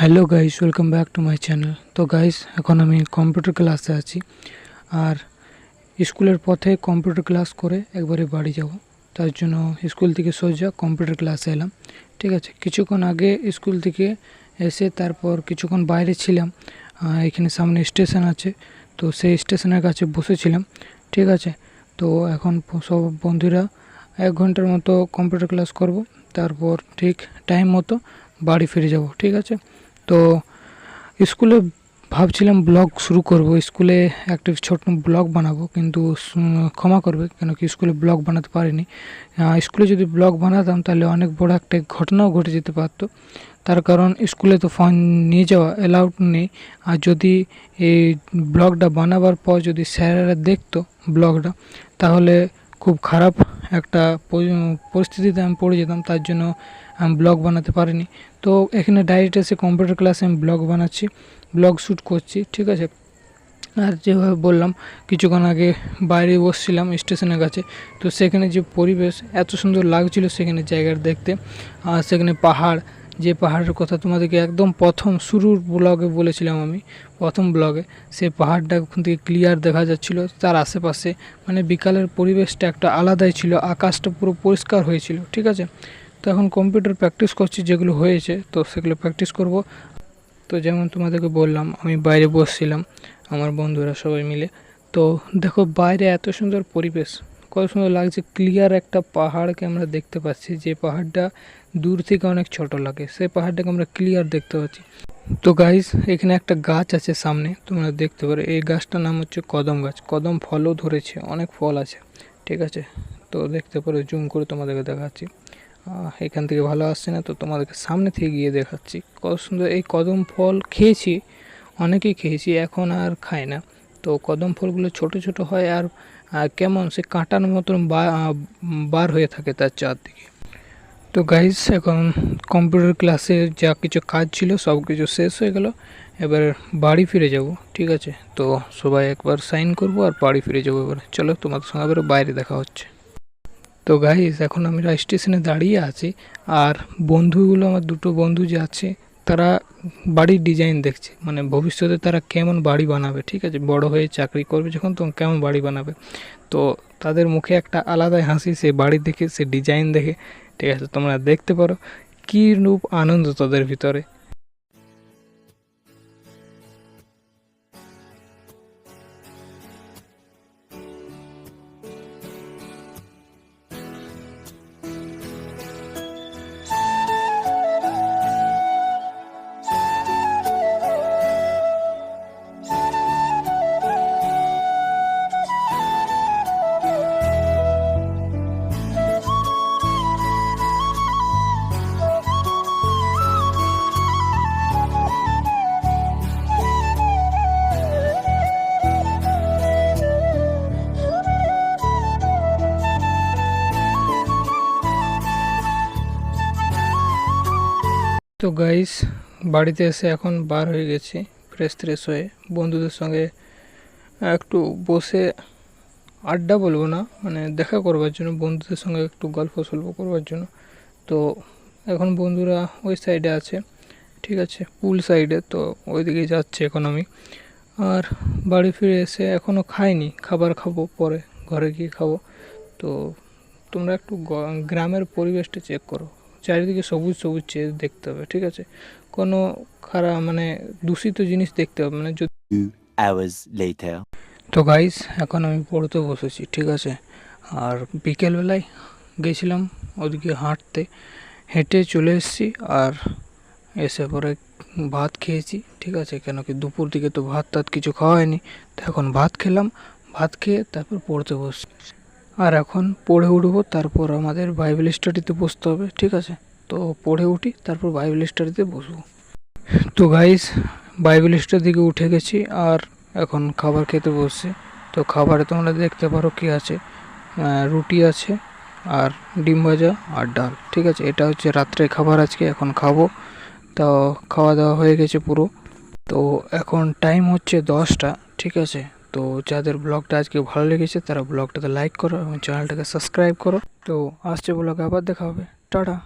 Hello guys welcome back to my channel তো guys এখন আমি কম্পিউটার ক্লাসে আছি। আর স্কুলের পথে কম্পিউটার ক্লাস করে একবারে বাড়ি যাব। তার জন্য স্কুল থেকে সোজা কম্পিউটার ক্লাসে এলাম। ঠিক আছে, কিছুক্ষণ আগে স্কুল থেকে এসে তারপর কিছুক্ষণ বাইরে ছিলাম। এখানে সামনে স্টেশন আছে। তো সেই স্টেশনের কাছে বসেছিলাম। ঠিক আছে, তো এখন সব বন্ধুরা এক ঘণ্টার মতো কম্পিউটার ক্লাস করব। তারপর ঠিক টাইম মতো বাড়ি ফিরে যাব। ঠিক আছে তো স্কুলে ভাবছিলাম ব্লগ শুরু করব। স্কুলে একটা ছোট ব্লগ বানাবো, কিন্তু ক্ষমা করবে কেন কি স্কুলে ব্লগ বানাতে পারিনি। স্কুলে যদি ব্লগ বানাতাম, তাহলে অনেক বড় একটা ঘটনাও ঘটে যেতে পারতো। তার কারণ স্কুলে তো ফোন নিয়ে যাওয়া অ্যালাউড নেই। আর যদি এই ব্লগটা বানাবার পর যদি স্যারেরা দেখতো ব্লগটা, তাহলে খুব খারাপ একটা পরিস্থিতিতে আমি পড়ে যেতাম, তার জন্য আমি ব্লগ বানাতে পারিনি। তো এখানে ডাইরেক্ট এসে কম্পিউটার ক্লাসে আমি ব্লগ বানাচ্ছি, ব্লগ শ্যুট করছি, ঠিক আছে? আর যেভাবে বললাম, কিছুক্ষণ আগে বাইরে বসছিলাম স্টেশনের কাছে, তো সেখানে যে পরিবেশ এত সুন্দর লাগছিল সেখানে জায়গার দেখতে, আর সেখানে পাহাড় যে পাহাড়ের কথা তোমাদেরকে একদম প্রথম শুরুর ব্লগে বলেছিলাম আমি, প্রথম ব্লগে সেই পাহাড়টা ওখান থেকে ক্লিয়ার দেখা যাচ্ছিল। তার আশেপাশে মানে বিকালের পরিবেশটা একটা আলাদাই ছিল, আকাশটা পুরো পরিষ্কার হয়েছিল, ঠিক আছে? তো এখন কম্পিউটার প্র্যাকটিস করছি যেগুলো হয়েছে, তো সেগুলো প্র্যাকটিস করব। তো যেমন তোমাদেরকে বললাম, আমি বাইরে বসছিলাম, আমার বন্ধুরা সবাই মিলে। তো দেখো বাইরে এত সুন্দর পরিবেশ। কত সুন্দর লাগছে ক্লিয়ার একটা পাহাড়কে আমরা দেখতে পাচ্ছি, যে পাহাড়টা দূর থেকে অনেক ছোট লাগে। সেই পাহাড়টাকে আমরা ক্লিয়ার দেখতে পাচ্ছি। তো গাইস এখানে একটা গাছ আছে সামনে, তোমরা দেখতে পারো। এই গাছটার নাম হচ্ছে কদম গাছ। কদম ফলও ধরেছে, অনেক ফল আছে, ঠিক আছে? তো দেখতে পারো, জুম করে তোমাদেরকে দেখাচ্ছি। এখান থেকে ভালো আসছে না, তো তোমাদেরকে সামনে থেকে গিয়ে দেখাচ্ছি। কত সুন্দর, এই কদম ফল খেয়েছি, অনেকেই খেয়েছি, এখন আর খায় না। তো কদম ফলগুলো ছোট ছোট হয় আর কেমন সে কাঁটার মতন বার হয়ে থাকে তার চারদিকে। তো গাইস এখন কম্পিউটার ক্লাসে যা কিছু কাজ ছিল, সব কিছু শেষ হয়ে গেল। এবার বাড়ি ফিরে যাব, ঠিক আছে? তো সবাই একবার সাইন করব আর বাড়ি ফিরে যাব এবার। চলো, তোমাদের সঙ্গে এবার বাইরে দেখা হচ্ছে। তো গাইস এখন আমরা স্টেশনে দাঁড়িয়ে আছি। আর বন্ধুগুলো, আমার দুটো বন্ধু যে আছে তারা বাড়ির ডিজাইন দেখছে। মানে ভবিষ্যতে তারা কেমন বাড়ি বানাবে, ঠিক আছে? বড় হয়ে চাকরি করবে যখন, তখন কেমন বাড়ি বানাবে। তো তাদের মুখে একটা আলাদাই হাসি, সে বাড়ি দেখে, সে ডিজাইন দেখে, ঠিক আছে? তোমরা দেখতে পারো। কী রূপ আনন্দ তাদের ভিতরে। তো গাইস বাড়িতে এসে এখন বার হয়ে গেছি ফ্রেশ ট্রেশ হয়ে। বন্ধুদের সঙ্গে একটু বসে আড্ডা বলব না মানে দেখা করবার জন্য, বন্ধুদের সঙ্গে একটু গল্প সল্প করবার জন্য। তো এখন বন্ধুরা ওই সাইডে আছে, ঠিক আছে পুল সাইডে তো ওইদিকে যাচ্ছে এখন আমি। আর বাড়ি ফিরে এসে এখনও খাইনি, খাবার খাব পরে, ঘরে গিয়ে খাব। তো তোমরা একটু গ্রামের পরিবেশটা চেক করো। চারিদিকে সবুজ সবুজ চেয়ে দেখতে হবে ঠিক আছে? কোনো খারাপ মানে দূষিত জিনিস দেখতে হবে মানে যদি তো গাইস এখন আমি পড়তে বসেছি ঠিক আছে? আর বিকেলবেলায় গেছিলাম ওদিকে হাঁটতে হেঁটে চলে এসেছি আর এসে পরে ভাত খেয়েছি ঠিক আছে? কেন কি দুপুর দিকে তো ভাত টাত কিছু খাওয়া হয়নি তো এখন ভাত খেলাম ভাত খেয়ে তারপর পড়তে বসছি। আর এখন পড়ে উঠবো, তারপর আমাদের বাইবেল স্টাডিতে বসতে হবে, ঠিক আছে? তো পড়ে উঠি, তারপর বাইবেল স্টাডিতে বসবো। তো গাইস বাইবেল স্টাডি দিকে উঠে গেছি, আর এখন খাবার খেতে বসছি। তো খাবারে তোমরা দেখতে পারো কি আছে? রুটি আছে, আর ডিম ভাজা, আর ডাল, ঠিক আছে? এটা হচ্ছে রাত্রে খাবার আজকে, এখন খাব। তো খাওয়া দাওয়া হয়ে গেছে পুরো। তো এখন টাইম হচ্ছে দশটা, ঠিক আছে? তো যাদের ব্লগটা আজকে ভালো লেগেছে, তারা ব্লগটাতে লাইক করো এবং চ্যানেলটাকে সাবস্ক্রাইব করো। তো আসছে ব্লগে, আবার দেখা হবে। টাটা।